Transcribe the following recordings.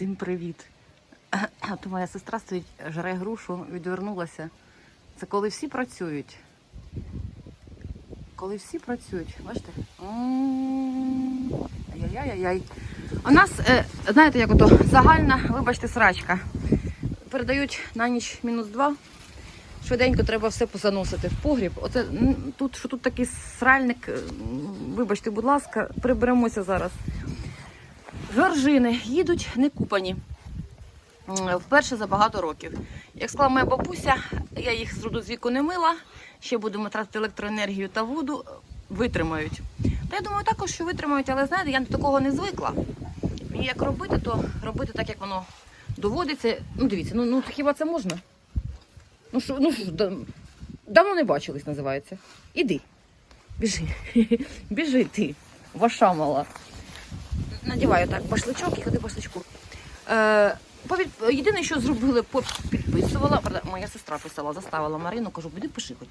Всім привіт! От моя сестра стоїть, жре грушу, відвернулася. Це коли всі працюють. Коли всі працюють, бачите? Ай-яй-яй-яй. У нас, е, знаєте, як ото загальна, вибачте, срачка. Передають на ніч мінус два. Швиденько треба все позаносити в погріб. Оце тут, що тут такий сральник, е, вибачте, будь ласка, приберемося зараз. Жоржини їдуть не купані. Вперше за багато років. Як сказала моя бабуся, я їх з роду з віку не мила, ще будемо тратити електроенергію та воду, витримають. Та я думаю, також, що витримають, але знаєте, я до такого не звикла. І як робити, то робити так, як воно доводиться. Ну, дивіться, ну, ну хіба це можна? Ну що, ну що, да- давно не бачились, називається. Іди. Біжи. Біжи ти, ваша мала. Надіваю так башличок і ходи башличку. Е, Єдине, що зробили, підписувала, моя сестра писала, заставила Марину, кажу, піди пиши хоч.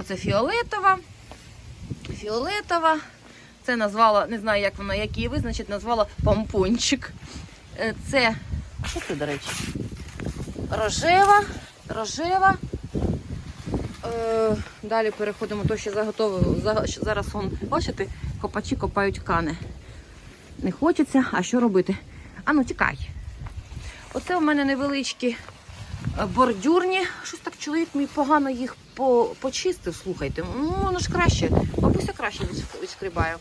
Оце фіолетова. Фіолетова. Це назвала, не знаю, як вона, як її визначить, назвала помпончик. Е, Це, а що це, до речі? Рожева, рожева. Е, далі переходимо то, що заготовили. Зараз бачите, копачі копають кани. Не хочеться, а що робити? Ану, тікай. Оце у мене невеличкі е, бордюрні. Щось так чоловік мій погано їх по- почистив, слухайте. Ну, воно ж краще. Бабуся краще від- відскрібає.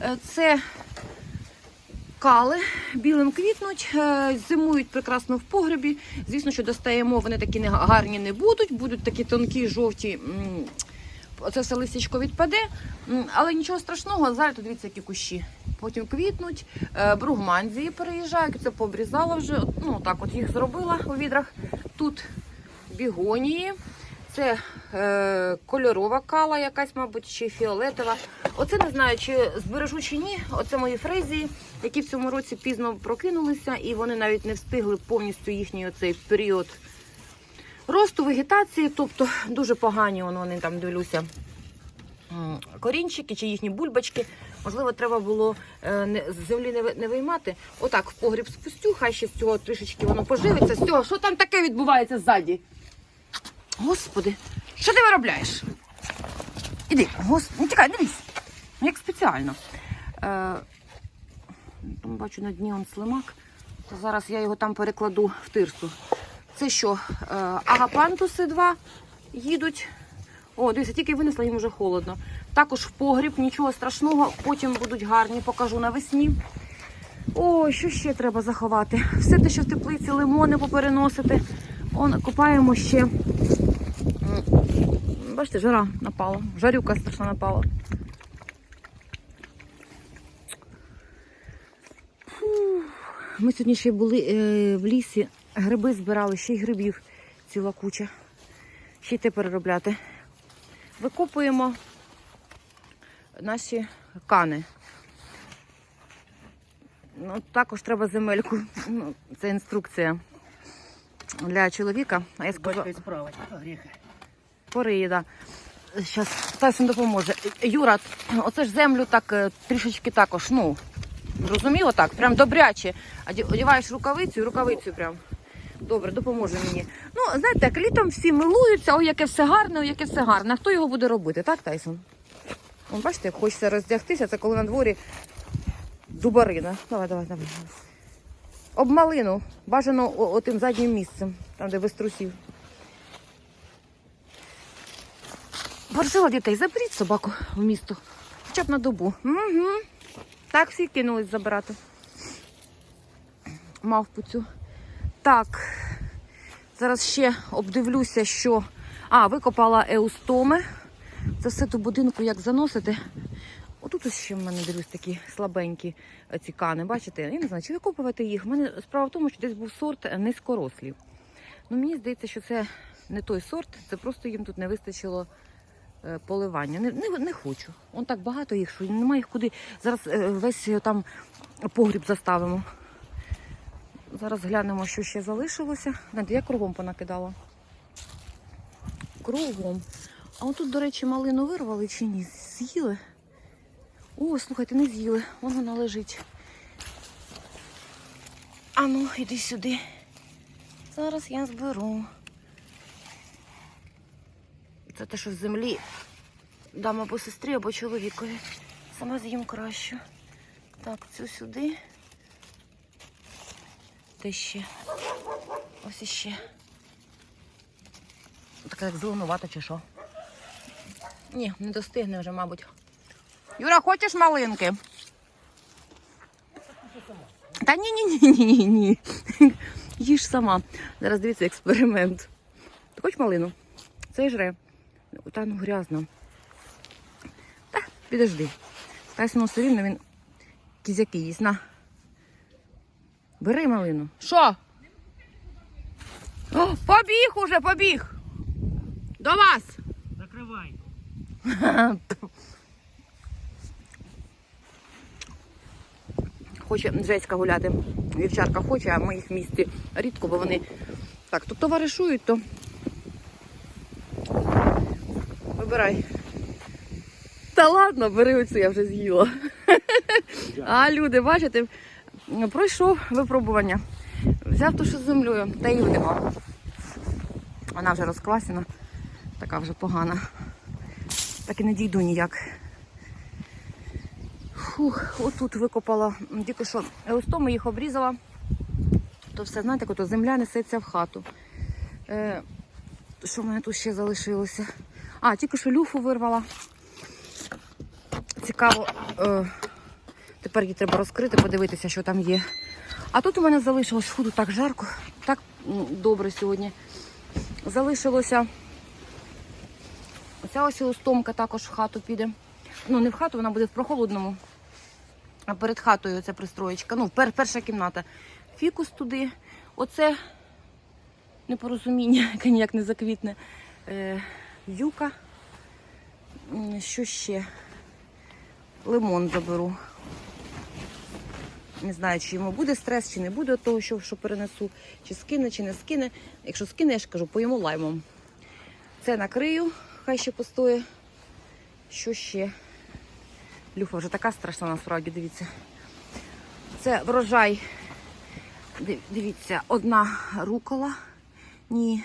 Е, Це кали білим квітнуть, е, зимують прекрасно в погребі. Звісно, що достаємо, вони такі гарні не будуть, будуть такі тонкі, жовті. Оце все листячко відпаде, але нічого страшного, зараз тут дивіться, які кущі. Потім квітнуть, Е, бругманзії переїжджають, це пообрізала вже. Ну так, от їх зробила у відрах. Тут бігонії, це е, кольорова кала, якась, мабуть, чи фіолетова. Оце не знаю, чи збережу чи ні. Оце мої фрезії, які в цьому році пізно прокинулися, і вони навіть не встигли повністю їхній оцей період росту вегетації, тобто дуже погані вони там дивлюся. Корінчики чи їхні бульбочки. Можливо, треба було е, з землі не, виймати. Отак в погріб спустю, хай ще з цього трішечки воно поживиться. З цього, що там таке відбувається ззаді? Господи, що ти виробляєш? Іди, гос... не тікай, дивись. Ну, Як спеціально. Е, бачу на дні он слимак. Зараз я його там перекладу в тирсу. Це що? Е, агапантуси два їдуть. О, дивіться, тільки винесла, їм вже холодно. Також в погріб, нічого страшного, потім будуть гарні, покажу навесні. Ой, що ще треба заховати? Все те, що в теплиці, лимони попереносити. Он, копаємо ще. Бачите, жара напала. Жарюка страшна напала. Ми сьогодні ще були е, в лісі, гриби збирали, ще й грибів ціла куча. Ще й те переробляти. Викопуємо наші кани. Ну, також треба земельку. Ну, це інструкція для чоловіка. А я сказала. Пори, да. Зараз Тайсон допоможе. Юра, оце ж землю так е, трішечки також, ну, зрозуміло так, прям добряче. Одягаєш рукавицю і рукавицю прям. Добре, допоможе мені. Ну, знаєте, як літом всі милуються, ой, яке все гарне, ой, яке все гарне. А хто його буде робити, так, Тайсон? Вон, бачите, як хочеться роздягтися, це коли на дворі дубарина. Давай, давай, давай. Об малину. Бажано о- отим заднім місцем, там, де без трусів. Просила дітей, заберіть собаку в місто. Хоча б на добу. Угу. Так, всі кинулись забирати. Мавпу цю. Так. Зараз ще обдивлюся, що. А, викопала еустоми. Це все до будинку як заносити. Отут ще в мене дивлюсь такі слабенькі е, ці кани. Бачите? Я не знаю, чи викопувати їх. У мене справа в тому, що десь був сорт низькорослів. Ну, мені здається, що це не той сорт, це просто їм тут не вистачило е, поливання. Не, не, не хочу. Он так багато їх, що немає їх куди. Зараз е, весь там погріб заставимо. Зараз глянемо, що ще залишилося. Знаєте, я кругом понакидала. Кругом. А отут, до речі, малину вирвали чи ні? З'їли? О, слухайте, не з'їли. Вон вона лежить. Ану, іди сюди. Зараз я зберу. Це те, що з землі дам або сестрі, або чоловікові. Сама з'їм кращу. Так, цю сюди. Де ще? Ось іще. Така як зеленувата чи що? Ні, не достигне вже, мабуть. Юра, хочеш малинки? Та ні, ні. Їж сама. Зараз дивіться експеримент. Ти хочеш малину? Це й жре. Та ну грязно. Та, підожди. Тайсону все рівно він кізяки їсть. На. Бери малину. Що? О, побіг уже, побіг. До вас. Закривай. Хоче Джеська гуляти. Вівчарка хоче, а ми їх в місті рідко, бо вони так, то товаришують, то вибирай. Та ладно, бери оцю, я вже з'їла. А люди, бачите, пройшов випробування. Взяв ту, що з землею, та її нема. Вона вже розквасена, така вже погана. Так і не дійду ніяк. Фух, отут викопала, тільки що листом їх обрізала, то все, знаєте, ото земля несеться в хату. Е, що в мене тут ще залишилося? А, тільки що люфу вирвала. Цікаво, е, тепер її треба розкрити, подивитися, що там є. А тут у мене залишилось, фу, тут так жарко, так добре сьогодні. Залишилося. Оця ось листомка також в хату піде. Ну, не в хату, вона буде в прохолодному. А перед хатою ця пристроєчка. Ну, пер, перша кімната. Фікус туди. Оце непорозуміння, яке ніяк не заквітне. Е, юка. Що ще? Лимон заберу. Не знаю, чи йому буде стрес, чи не буде того, що, що перенесу, чи скине, чи не скине. Якщо скине, я ж кажу, поїмо лаймом. Це накрию, хай ще постоє. Що ще? Люфа вже така страшна насправді, дивіться. Це врожай. Дивіться, одна рукола. Ні,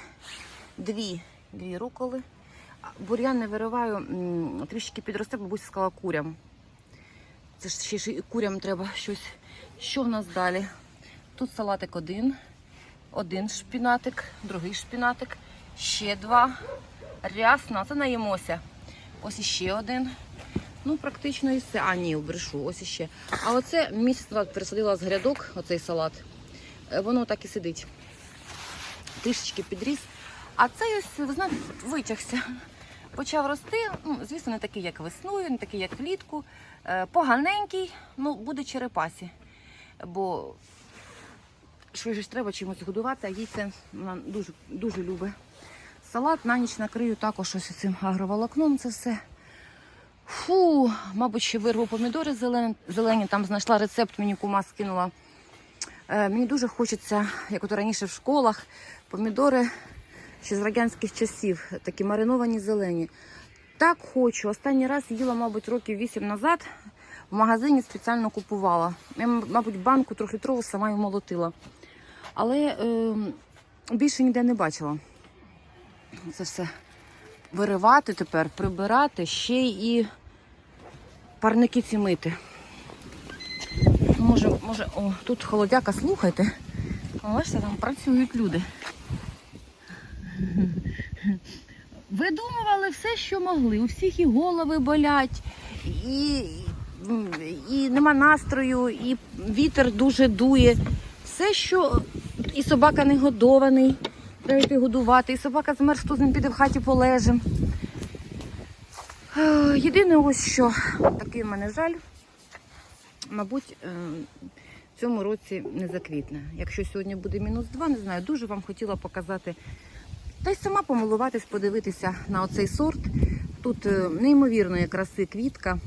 дві. Дві руколи. Бур'ян не вириваю, трішки підросте, бабуся сказала курям. Це ж ще ж і курям треба щось. Що в нас далі? Тут салатик один, один шпінатик, другий шпінатик, ще два. Рясно, це наїмося. Ось іще один. Ну, практично і все. А, ні, брешу, ось іще. А оце місяць назад пересадила з грядок, оцей салат. Е, Воно так і сидить. Трішечки підріс. А цей ось, ви знаєте, витягся. Почав рости. Ну, звісно, не такий, як весною, не такий, як влітку. Е, Поганенький, ну, буде черепасі. Бо ж треба чимось годувати, а їй це вона дуже, дуже любить. Салат на ніч накрию також ось цим агроволокном. Це все. Фу, мабуть, ще вирву помідори зелені, зелені. Там знайшла рецепт, мені кума скинула. Е, мені дуже хочеться, як от раніше в школах, помідори ще з радянських часів, такі мариновані зелені. Так хочу. Останній раз їла, мабуть, років 8 назад. В магазині спеціально купувала. Я, мабуть, банку трьохлітрову сама і молотила. Але е, більше ніде не бачила. Це все виривати тепер, прибирати, ще і парники ці мити. Може, може, о, тут холодяка, слухайте. Бачите, там працюють люди. Видумували все, що могли. У всіх і голови болять, і, і нема настрою, і вітер дуже дує. Все, що і собака не годований, треба йти годувати, і собака змерз, з ним піде в хаті полежим. Е, Єдине ось що, такий в мене жаль, мабуть, е, в цьому році не заквітне. Якщо сьогодні буде мінус 2, не знаю, дуже вам хотіла показати. Та й сама помилуватись, подивитися на оцей сорт. Тут е, неймовірної краси квітка,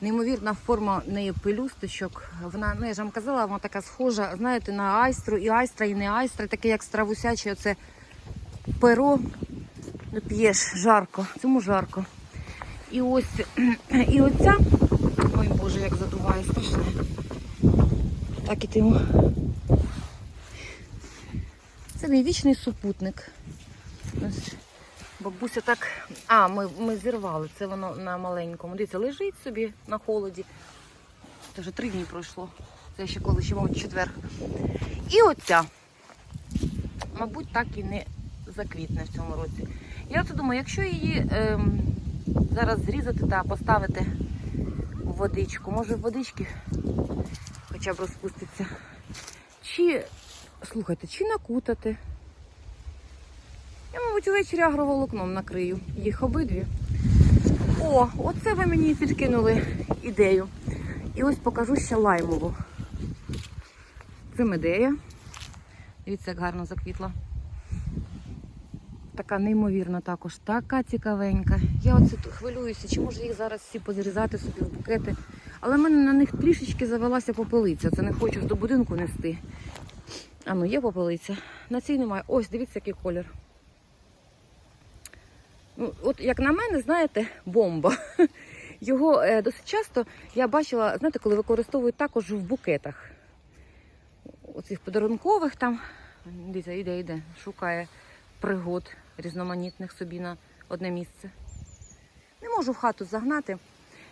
неймовірна форма в неї пелюсточок. Вона, ну я ж вам казала, вона така схожа, знаєте, на айстру, і айстра, і не айстра, таке як стравусяче, оце перо. П'єш жарко, цьому жарко. І ось і оця. Ой Боже, як задуває страшне. Так і тим. мій вічний супутник. Бабуся так. А, ми, ми зірвали. Це воно на маленькому. Дивіться, лежить собі на холоді. Це вже три дні пройшло. Це ще коли ще мабуть, четвер. І оця. Мабуть, так і не заквітне в цьому році. Я оце думаю, якщо її ем, зараз зрізати та поставити в водичку, може в водички хоча б розпуститься. Чи, слухайте, чи накутати. Я, мабуть, увечері агроволокном накрию їх обидві. О, оце ви мені підкинули ідею. І ось покажу ще лаймову. Це медея. Дивіться, як гарно заквітла. Така неймовірна також, така цікавенька. Я оце хвилююся, чи може їх зараз всі позрізати собі в букети. Але в мене на них трішечки завелася попелиця. Це не хочу до будинку нести. А ну, є попелиця. На цій немає. Ось, дивіться, який колір. Ну, от як на мене, знаєте, бомба. Його е, досить часто я бачила, знаєте, коли використовують також в букетах. Оцих подарункових там. Дивіться, іде, іде, шукає пригод різноманітних собі на одне місце. Не можу в хату загнати.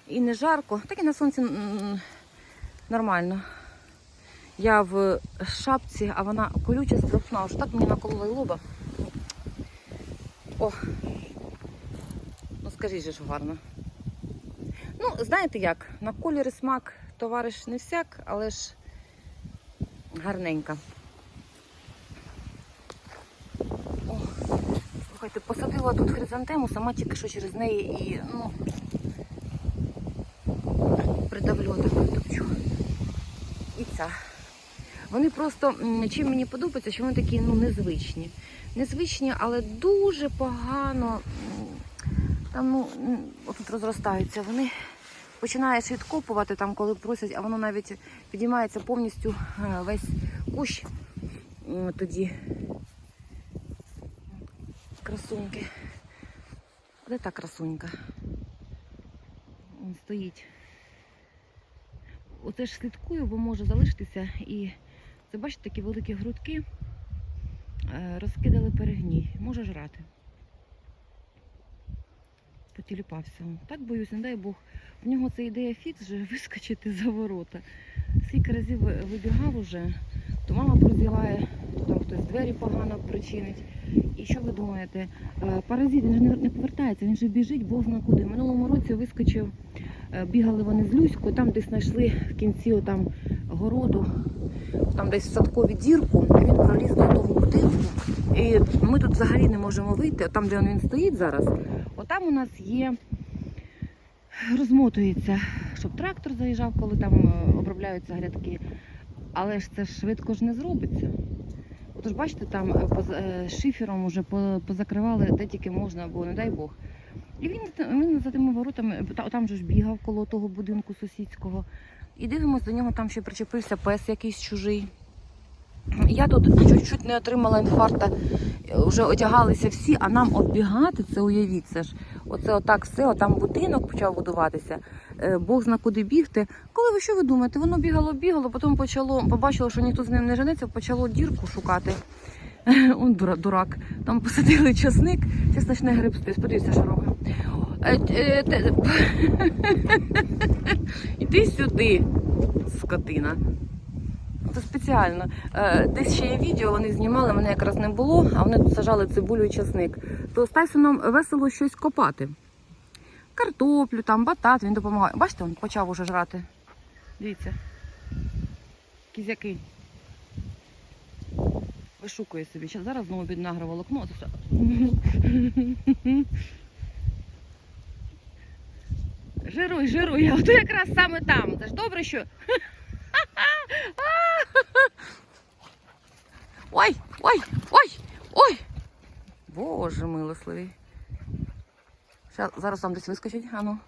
І не жарко, так і на сонці нормально. Я в шапці, а вона колюча страшна, аж так мені наколола й лоба. О, скажіть ж гарно. Ну, знаєте як, на колір і смак товариш не всяк, але ж гарненька. О, слухайте, посадила тут хризантему, сама тільки що через неї і ну, придавлю так топчу. І ця. Вони просто, чим мені подобається, що вони такі ну, незвичні. Незвичні, але дуже погано. Там, ну, м, отут розростаються. Вони починаєш відкопувати там, коли просять, а воно навіть підіймається повністю е, весь кущ тоді. Красуньки. Де та красунька? Він стоїть. Оце ж слідкую, бо може залишитися. І це бачите, такі великі грудки е, розкидали перегній. Може жрати. Потіліпався. Так боюсь, не дай Бог. В нього це ідея фікс вже вискочити за ворота. Скільки разів вибігав уже, то мама прозіває, то там хтось двері погано причинить. І що ви думаєте? Е, Паразит він ж не, повертається, він же біжить, Бог зна куди. Минулому році вискочив, е, бігали вони з Люською, там десь знайшли в кінці отам городу, там десь в садкові дірку, і він проліз до того будинку. І ми тут взагалі не можемо вийти. Там, де він стоїть зараз, отам у нас є, розмотується, щоб трактор заїжджав, коли там е, обробляються грядки. Але ж це швидко ж не зробиться. Отож, бачите, там е, е, шифером уже позакривали, де тільки можна, бо не дай Бог. І він, він за тими воротами, там же ж бігав коло того будинку сусідського. І дивимося, до нього там ще причепився пес якийсь чужий. Я тут чуть-чуть не отримала інфаркта, вже одягалися всі, а нам оббігати, це уявіть, це ж оце отак все, отам будинок почав будуватися, е, Бог зна куди бігти. Коли ви що ви думаєте? Воно бігало, бігало, потім почало, побачило, що ніхто з ним не женеться, почало дірку шукати. Он дурак. Там посадили часник, зараз почне грибсти. Подивіться, що робить. Е, е, Іди сюди, скотина. Це спеціально. Е, Десь ще є відео, вони знімали, мене якраз не було, а вони тут сажали цибулю і часник. То з Тайсоном весело щось копати. Картоплю, там, батат, він допомагає. Бачите, він почав уже жрати. Дивіться. Кізяки. Вишукує собі. Щас зараз знову бідна агроволокно. Жируй, жируй, а ото якраз саме там. Це ж добре, що. Ой, ой, ой, ой. Боже милосливий. Зараз там десь вискочить, ану.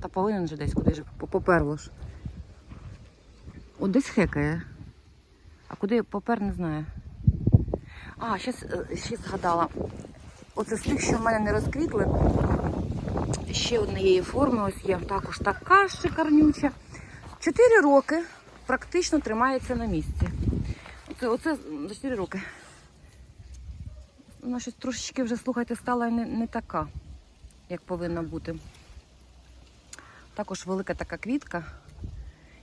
Та повинен же десь куди ж поперло ж. От десь хекає. А куди попер, не знаю. А, ще, ще згадала. Оце з тих, що в мене не розквітли. Ще однієї форми, ось є також така шикарнюча. Чотири роки практично тримається на місці. Оце, оце за 4 роки. Вона щось трошечки вже, слухайте, стала не, не така, як повинна бути. Також велика така квітка.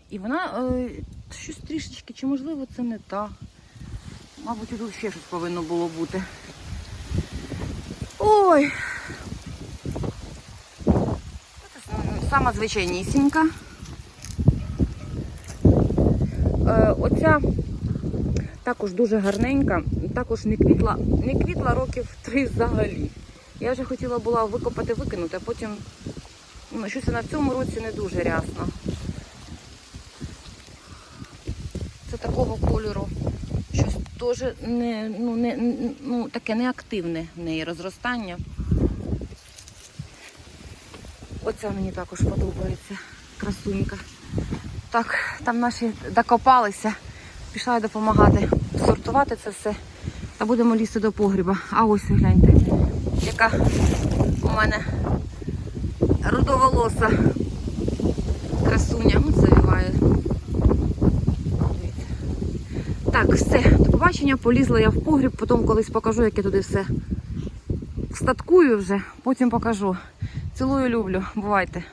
І вона е, щось трішечки, чи можливо це не та. Мабуть, тут ще щось повинно було бути. Ой. Сама звичайнісінька. Е, оця також дуже гарненька, також не квітла, не квітла років три взагалі. Я вже хотіла була викопати, викинути, а потім ну, щось в цьому році не дуже рясно. Це такого кольору. Щось теж не, ну, не, ну, таке неактивне в неї розростання. Оця мені також подобається. Красунька. Так, там наші докопалися. Пішла я допомагати сортувати це все. Та будемо лізти до погріба. А ось гляньте, яка у мене рудоволоса красуня. Ось завіває. Так, все, до побачення. Полізла я в погріб, потім колись покажу, як я туди все встаткую вже, потім покажу. Цілую, люблю. Бувайте.